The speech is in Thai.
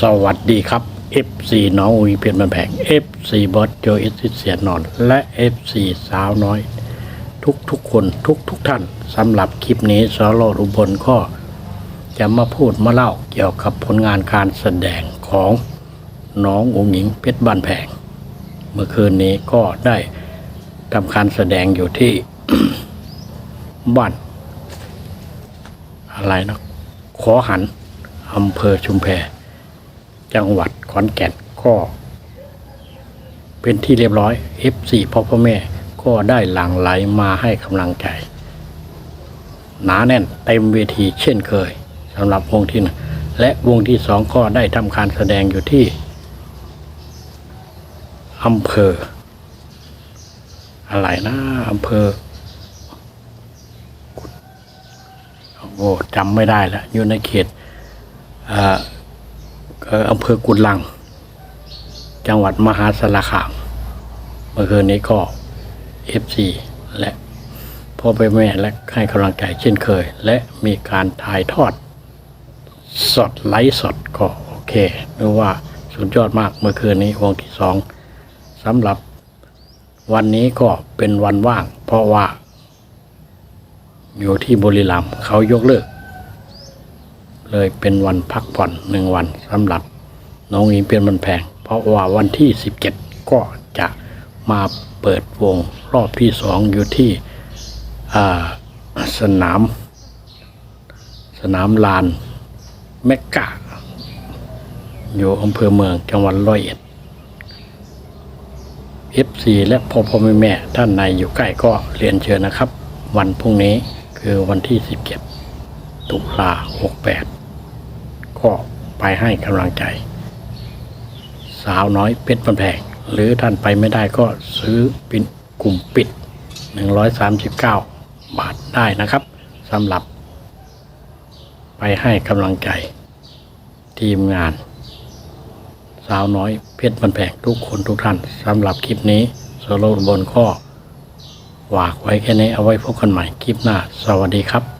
สวัสดีครับ FC น้องวีเพียนมาแผง FC บอสโจเอสเสียนอน และ FC สาวน้อย ทุกทุกคนทุกทุกท่านสำหรับคลิปนี้สโลอุบลก็ จะมาพูดมาเล่าเกี่ยวกับผลงานการแสดงของน้ององหญิงเพชรบ้านแพง เมื่อคืนนี้ก็ได้ทำการแสดงอยู่ที่บ้านอะไรนะขอหันอำเภอชุมแพ จังหวัดขอนแก่นก็เป็นที่เรียบร้อย F4 พ่อพ่อแม่ก็ได้หลั่งไหลมาให้กำลังใจ หนาแน่นเต็มเวทีเช่นเคยสำหรับวงที่หนึ่งและวงที่สองก็ได้ทำการแสดงอยู่ที่อำเภอ อะไรนะอำเภอโอ้จำไม่ได้แล้วอยู่ในเขตเอ่อ อำเภอกุดลัง จังหวัดมหาสารคามเมื่อคืนนี้ก็เอฟซีและพ่อไปแม่และให้กำลังใจเช่นเคย และมีการถ่ายทอด สดไลฟ์สดก็โอเคนึกว่าสุดยอดมากเมื่อคืนนี้วงที่สองสำหรับวันนี้ก็เป็นวันว่าง เพราะว่า อยู่ที่บุรีรัมย์เขายกเลิก เลยเป็นวันพักผ่อนหนึ่งวันสำหรับน้องอิงเปียนมันแพง เพราะว่าวันที่ 17 ก็จะมาเปิดวงรอบที่สองอยู่ที่สนาม สนามลานเมกกาอยู่อำเภอเมืองจังหวัดร้อยเอ็ด F4 และพ่อพ่อแม่แม่ท่านในอยู่ใกล้ก็เรียนเชิญนะครับ วันพรุ่งนี้คือวันที่ 17 ตุลา68 ก็ไปให้กำลังใจ สาวน้อยเพชรบันแพงหรือท่านไปไม่ได้ก็ซื้อเป็นกลุ่มปิด 139 บาทได้นะครับสำหรับ ไปให้กำลังใจ ทีมงาน สาวน้อยเพชรบันแพงทุกคนทุกท่านสำหรับคลิปนี้โซโล่บนข้อฝากไว้แค่นี้เอาไว้พบกันใหม่คลิปหน้า สวัสดีครับ